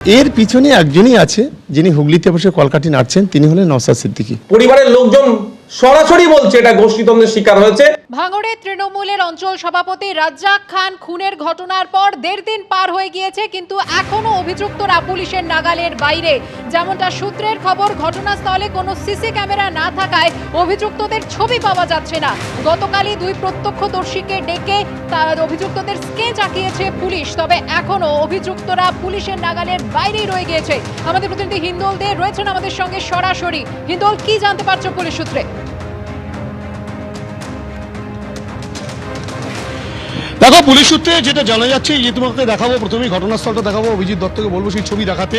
এর পিছনে একজনই আছে, যিনি হুগলিতে বসে কলকাটি নাড়ছেন, তিনি হলেন নওসাদ সিদ্দিকী। পরিবারের লোকজন সরাসরি বলছে এটা গোষ্ঠীদ্বন্দ্বের শিকার হয়েছে। ভাঙড়ে তৃণমূলের অঞ্চল সভাপতি রাজ্জাক খান খুনের ঘটনার পর দেড় দিন পার হয়ে গিয়েছে, কিন্তু এখনও অভিযুক্তরা পুলিশের নাগালের বাইরে। যেমনটা সূত্রের খবর, ঘটনাস্থলে কোনো সিসি ক্যামেরা না থাকায় অভিযুক্তদের ছবি পাওয়া যাচ্ছে না। গতকালই দুই প্রত্যক্ষদর্শীকে ডেকে তার অভিযুক্তদের স্কেচ আঁকিয়েছে পুলিশ, তবে এখনও অভিযুক্তরা পুলিশের নাগালের বাইরেই রয়ে গিয়েছে। আমাদের প্রতিনিধি হিন্দোল দে রয়েছেন আমাদের সঙ্গে সরাসরি। হিন্দোল, কি জানতে পারছ পুলিশ সূত্রে? দেখো, পুলিশ সূত্রে যেটা জানা যাচ্ছে যে তোমাকে দেখাবো, প্রথমেই ঘটনাস্থলটা দেখাবো, অভিজিৎ দত্তকে বলব সেই ছবি দেখাতে।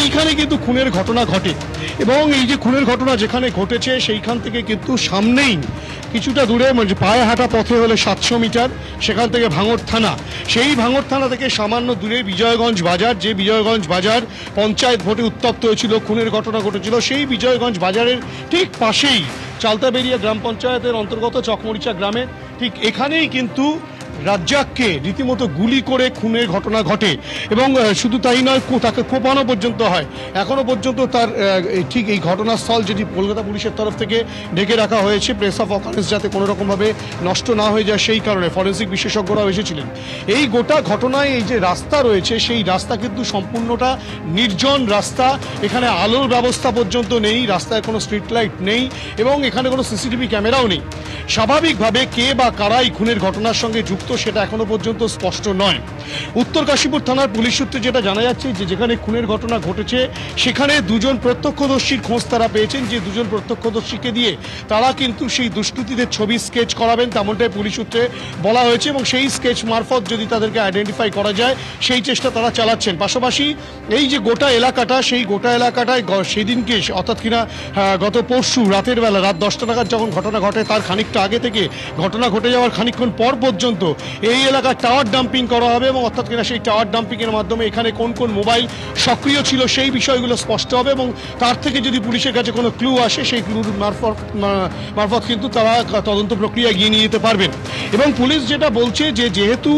এইখানে কিন্তু খুনের ঘটনা ঘটে। এবং এই যে খুনের ঘটনা যেখানে ঘটেছে, সেইখান থেকে কিন্তু সামনেই কিছুটা দূরে মানে পায়ে হাঁটা পথে হলে সাতশো মিটার, সেখান থেকে ভাঙর থানা। সেই ভাঙর থানা থেকে সামান্য দূরে বিজয়গঞ্জ বাজার, যে বিজয়গঞ্জ বাজার পঞ্চায়েত ভোটে উত্তপ্ত হয়েছিল, খুনের ঘটনা ঘটেছিল, সেই বিজয়গঞ্জ বাজারের ঠিক পাশেই চালতাবেরিয়া গ্রাম পঞ্চায়েতের অন্তর্গত চকমরিচা গ্রামে, ঠিক এখানেই কিন্তু রাজ্জাককে রীতিমতো গুলি করে খুনের ঘটনা ঘটে এবং শুধু তাই নয় তাকে কোপানো পর্যন্ত হয়। এখনও পর্যন্ত তার ঠিক এই ঘটনাস্থল যেটি কলকাতা পুলিশের তরফ থেকে ঢেকে রাখা হয়েছে প্রেস অফ অকারেন্স যাতে কোনো রকমভাবে নষ্ট না হয়ে যায় সেই কারণে ফরেন্সিক বিশেষজ্ঞরাও এসেছিলেন। এই গোটা ঘটনায় এই যে রাস্তা রয়েছে, সেই রাস্তা কিন্তু সম্পূর্ণটা নির্জন রাস্তা। এখানে আলোর ব্যবস্থা পর্যন্ত নেই, রাস্তায় কোনো স্ট্রিট লাইট নেই এবং এখানে কোনো সিসিটিভি ক্যামেরাও নেই। স্বাভাবিকভাবে কে বা কারাই খুনের ঘটনার সঙ্গে যুক্ত সেটা এখনও পর্যন্ত স্পষ্ট নয়। উত্তর কাশীপুর থানার পুলিশ সূত্রে যেটা জানা যাচ্ছে যে যেখানে খুনের ঘটনা ঘটেছে, সেখানে দুজন প্রত্যক্ষদর্শীর খোঁজ তারা পেয়েছেন। যে দুজন প্রত্যক্ষদর্শীকে দিয়ে তারা কিন্তু সেই দুষ্কৃতীদের ছবি স্কেচ করাবেন তেমনটাই পুলিশ সূত্রে বলা হয়েছে এবং সেই স্কেচ মারফত যদি তাদেরকে আইডেন্টিফাই করা যায়, সেই চেষ্টা তারা চালাচ্ছেন। পাশাপাশি এই যে গোটা এলাকাটা, সেই গোটা এলাকাটায় সেদিনকে, অর্থাৎ কিনা গত পরশু রাতের বেলা রাত দশটা নাগাদ যখন ঘটনা ঘটে, তার খানিকটা আগে থেকে ঘটনা ঘটে যাওয়ার খানিকক্ষণ পর পর্যন্ত এই এলাকায় টাওয়ার ডাম্পিং করা হবে এবং অর্থাৎ কিনা সেই টাওয়ার ডাম্পিংয়ের মাধ্যমে এখানে কোন কোন মোবাইল সক্রিয় ছিল সেই বিষয়গুলো স্পষ্ট হবে এবং তার থেকে যদি পুলিশের কাছে কোনো ক্লু আসে, সেই ক্লুর মারফত মারফত কিন্তু তারা তদন্ত প্রক্রিয়া এগিয়ে নিয়ে যেতে পারবেন। এবং পুলিশ যেটা বলছে যে যেহেতু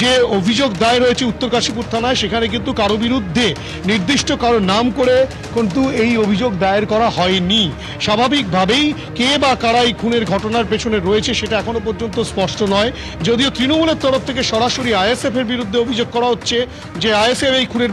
যে অভিযোগ দায় রয়েছে উত্তর কাশীপুর থানায়, সেখানে কিন্তু কারও বিরুদ্ধে নির্দিষ্ট কারও নাম করে কিন্তু এই অভিযোগ দায়ের করা হয়নি। স্বাভাবিকভাবেই কে বা কারা এই খুনের ঘটনার পেছনে রয়েছে সেটা এখনও পর্যন্ত স্পষ্ট নয়। যদিও তৃণমূলের তরফ থেকে সরাসরি আইএসএফ এর বিরুদ্ধে অভিযোগ করা হচ্ছে যে আইএসএফ এই খুনের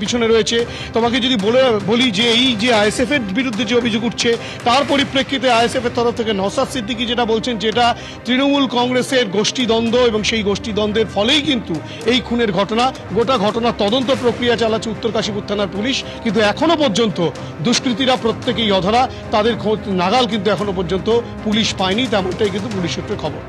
পিছনে রয়েছে। তোমাকে যদি বলে, বলি যে এই যে আইএসএফ এর বিরুদ্ধে যে অভিযোগ উঠছে, তার পরিপ্রেক্ষিতে আইএসএফ এর তরফ থেকে নসাদ সিদ্দিকি যেটা বলছেন যেটা তৃণমূল কংগ্রেসের গোষ্ঠী দ্বন্দ্ব এবং সেই গোষ্ঠী দ্বন্দ্বের ফলেই কিন্তু এই খুনের ঘটনা। গোটা ঘটনা তদন্ত প্রক্রিয়া চালাচ্ছে উত্তর কাশীপুর থানার পুলিশ। কিন্তু এখনও পর্যন্ত দুষ্কৃতীরা প্রত্যেকেই অধরা। তাদের নাগাল কিন্তু এখনও পর্যন্ত পুলিশ পায়নি। তেমনটাই কিন্তু পুলিশ সূত্রে খবর।